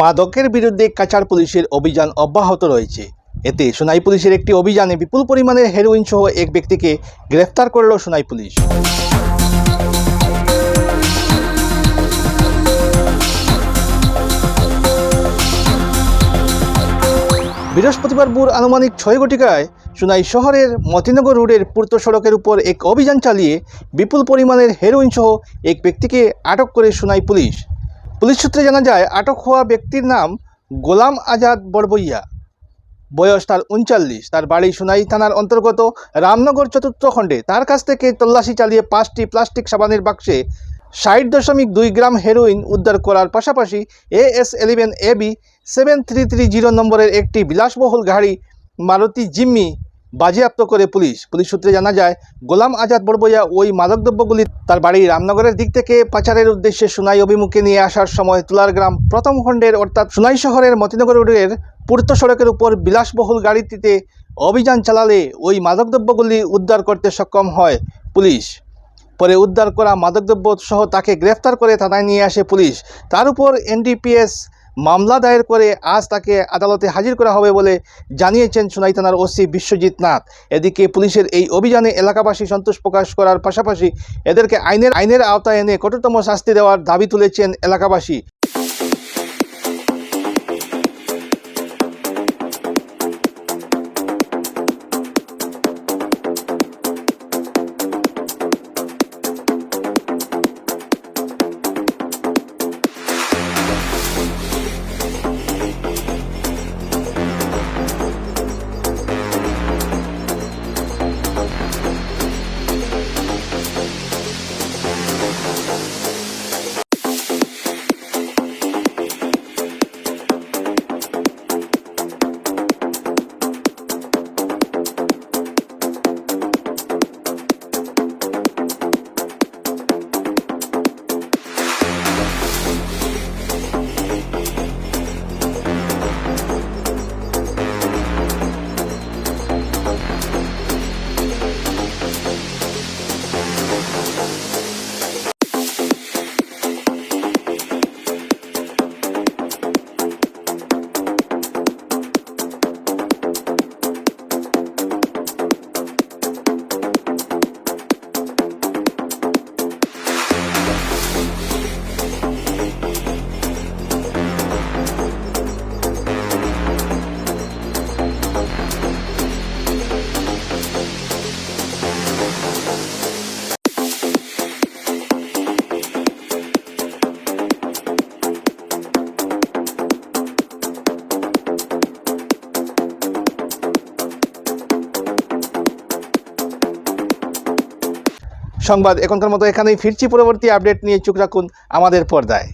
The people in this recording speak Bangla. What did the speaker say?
মাদকের বিরুদ্ধে কাছাড় পুলিশের অভিযান অব্যাহত রয়েছে। এতে সোনাই পুলিশের একটি অভিযানে বিপুল পরিমাণের হেরোইন সহ এক ব্যক্তিকে গ্রেফতার করল সোনাই পুলিশ। বৃহস্পতিবার ভোর আনুমানিক ছয় ঘটিকায় সোনাই শহরের মতিনগর রোডের পূর্ত সড়কের উপর এক অভিযান চালিয়ে বিপুল পরিমাণের হেরোইন সহ এক ব্যক্তিকে আটক করে সোনাই পুলিশ। পুলিশ সূত্রে জানা যায়, আটক হওয়া ব্যক্তির নাম গোলাম আজাদ বড়বইয়া বয়স তার উনচল্লিশ। তার বাড়ি সোনাই থানার অন্তর্গত রামনগর চতুর্থ খণ্ডে। তার কাছ থেকে তল্লাশি চালিয়ে পাঁচটি প্লাস্টিক সাবানের বাক্সে ষাট দশমিক দুই গ্রাম হেরোইন উদ্ধার করার পাশাপাশি A S eleven A B seven three three zero নম্বরের একটি বিলাসবহুল গাড়ি মারুতি জিম্মি বাজেয়াপ্ত করে পুলিশ। পুলিশ সূত্রে জানা যায়, গোলাম আজাদ বড়বইয়া ওই মাদকদ্রব্যগুলি তার বাড়ি রামনগরের দিক থেকে পাচারের উদ্দেশ্যে সুনাই অভিমুখে নিয়ে আসার সময় তুলার গ্রাম প্রথম খণ্ডের অর্থাৎ সুনাই শহরের মতিনগর রোডের পূর্ত সড়কের উপর বিলাসবহুল গাড়িটিতে অভিযান চালালে ওই মাদকদ্রব্যগুলি উদ্ধার করতে সক্ষম হয় পুলিশ। পরে উদ্ধার করা মাদকদ্রব্য সহ তাকে গ্রেফতার করে থানায় নিয়ে আসে পুলিশ। তার উপর এনডিপিএস মামলা দায়ের করে আজ তাকে আদালতে হাজির করা হবে বলে জানিয়েছেন সোনাই থানার ওসি বিশ্বজিৎ নাথ। এদিকে পুলিশের এই অভিযানে এলাকাবাসী সন্তোষ প্রকাশ করার পাশাপাশি এদেরকে আইনের আইনের আওতায় এনে কঠোরতম শাস্তি দেওয়ার দাবি তুলেছেন এলাকাবাসী। সংবাদ এখনকার মতো এখানেই ফিরছি। পরবর্তী আপডেট নিয়ে চোখ রাখুন আমাদের পর্দায়।